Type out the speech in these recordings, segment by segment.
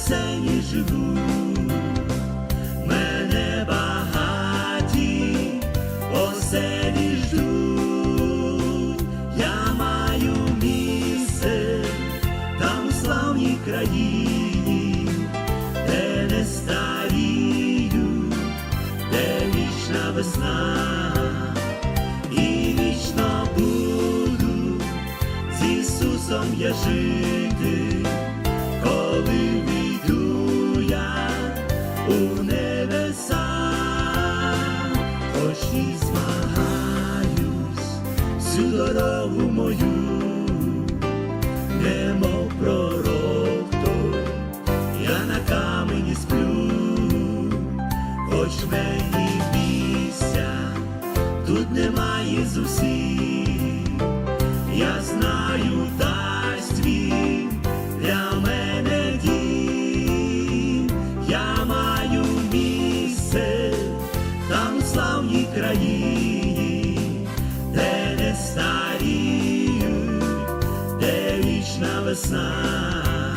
спасені живуть, мене багаті оселі ждуть, я маю місце там у славній країні, де не старію, де вічна весна, і вічно буду. З Ісусом я жити, всю дорогу мою, немов пророк той, я на камені сплю, хоч мені місця тут немає з усіх, я знаю, дасть він для мене дім, я маю місце там у славній країні, весна,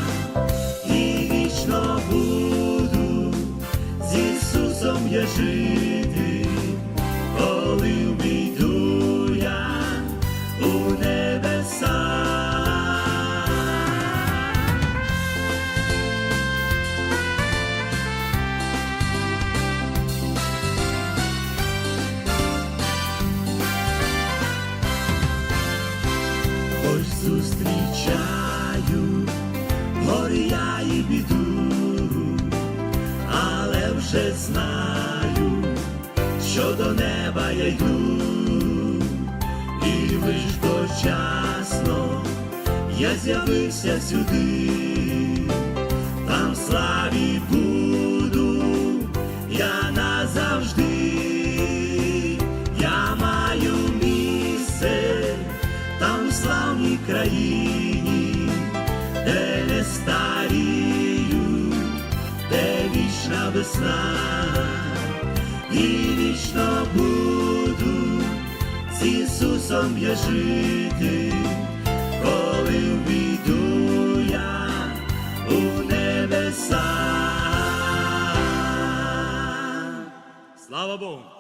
і вічно буду з Ісусом я жити, коли війду я у небеса. Хоч зустрічаю гори я і біду, але вже знаю, що до неба я йду, і лиш дочасно я з'явився сюди, там славі буду я назавжди, я маю місце там в славній країні, не старію, де вічна весна, і вічно буду з Ісусом я жити, коли війду я у небеса. Слава Богу!